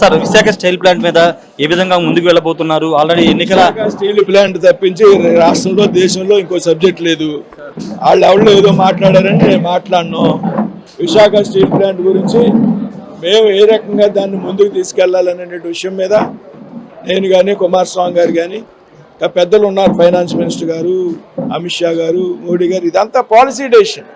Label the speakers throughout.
Speaker 1: Sir Visakha steel plant మీద ఏ విధంగా ముందుకు వెళ్ళబోతున్నారు? ఆల్రెడీ ఎన్నికల
Speaker 2: స్టీల్ ప్లాంట్ తప్పించి రాష్ట్రంలో దేశంలో ఇంకో సబ్జెక్ట్ లేదు. వాళ్ళు ఎవరు ఏదో మాట్లాడారని నేను మాట్లాడను. విశాఖ స్టీల్ ప్లాంట్ గురించి మేము ఏ రకంగా దాన్ని ముందుకు తీసుకెళ్ళాలనే విషయం మీద నేను కానీ కుమారస్వామి గారు కానీ పెద్దలు ఉన్నారు ఫైనాన్స్ మినిస్టర్ గారు అమిత్ షా గారు మోడీ గారు ఇదంతా పాలసీ డెసిషన్.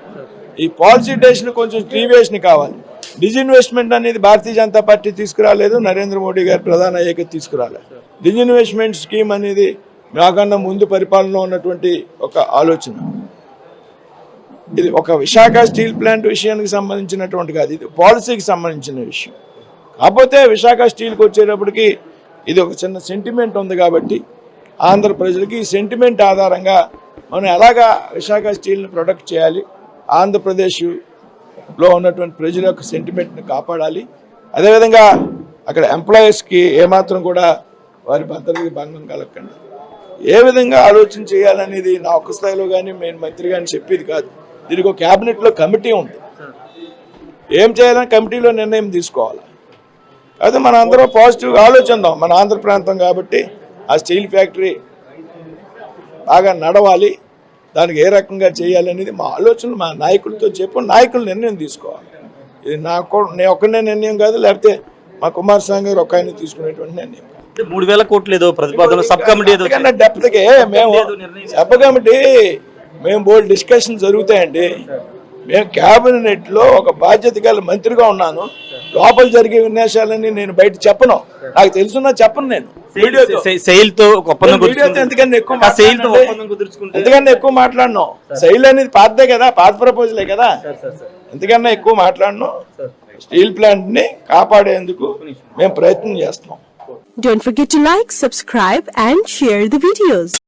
Speaker 2: ఈ పాలసీ డెసిషన్ కొంచెం ప్రీవియస్ని కావాలి. డిజిన్వెస్ట్మెంట్ అనేది భారతీయ జనతా పార్టీ తీసుకురాలేదు నరేంద్ర మోడీ గారు ప్రధాన అయ్యాక తీసుకురాలేదు డిజిన్వెస్ట్మెంట్ స్కీమ్ అనేది నాకన్నా ముందు పరిపాలనలో ఉన్నటువంటి ఒక ఆలోచన. ఇది ఒక విశాఖ స్టీల్ ప్లాంట్ విషయానికి సంబంధించినటువంటి కాదు ఇది పాలసీకి సంబంధించిన విషయం. కాకపోతే విశాఖ స్టీల్కి వచ్చేటప్పటికి ఇది ఒక చిన్న సెంటిమెంట్ ఉంది కాబట్టి ఆంధ్ర ప్రజలకి ఈ సెంటిమెంట్ ఆధారంగా మనం ఎలాగా విశాఖ స్టీల్ని ప్రొడక్ట్ చేయాలి ఆంధ్రప్రదేశ్ లో ఉన్నటువంటి ప్రజల యొక్క సెంటిమెంట్ని కాపాడాలి. అదేవిధంగా అక్కడ ఎంప్లాయీస్కి ఏమాత్రం కూడా వారి భద్రతకి భంగం కలగకుండా. ఏ విధంగా ఆలోచన చేయాలనేది నా ఒక్క స్థాయిలో కానీ నేను మంత్రి కానీ చెప్పేది కాదు. దీనికి ఒక క్యాబినెట్లో కమిటీ ఉంది. ఏం చేయాలని కమిటీలో నిర్ణయం తీసుకోవాలి. అయితే మన అందరూ పాజిటివ్గా ఆలోచిద్దాం. మన ఆంధ్ర ప్రాంతం కాబట్టి ఆ స్టీల్ ఫ్యాక్టరీ బాగా నడవాలి. దానికి ఏ రకంగా చేయాలనేది మా ఆలోచన మా నాయకులతో చెప్పు నాయకులు నిర్ణయం తీసుకోవాలి. ఇది నాకు నేను ఒక్కనే నిర్ణయం కాదు లేకపోతే మా కుమారస్వామి గారు ఒక ఆయన తీసుకునేటువంటి నిర్ణయం
Speaker 1: మూడు వేల కోట్లు ఏదో ప్రతిపాదన సబ్ కమిటీ
Speaker 2: డెప్త్కి మేము సభ కమిటీ మేము బోల్డ్ డిస్కషన్ జరుగుతాయండి. మేము క్యాబినెట్లో ఒక బాధ్యత గల మంత్రిగా ఉన్నాను. లోపల జరిగే విన్యాసాలని నేను బయట చెప్పను. నాకు తెలుసున్నా చెప్పను నేను.
Speaker 1: సెయిల్ సెయిల్
Speaker 2: ఎందుకన్నా ఎక్కువ మాట్లాడను? శైలి అనేది పాతదే కదా పాత ప్రపోజలే కదా. ఎందుకన్నా ఎక్కువ మాట్లాడను? స్టీల్ ప్లాంట్ని కాపాడేందుకు మేము ప్రయత్నం చేస్తున్నాం.
Speaker 3: Don't forget to like, subscribe and share the videos.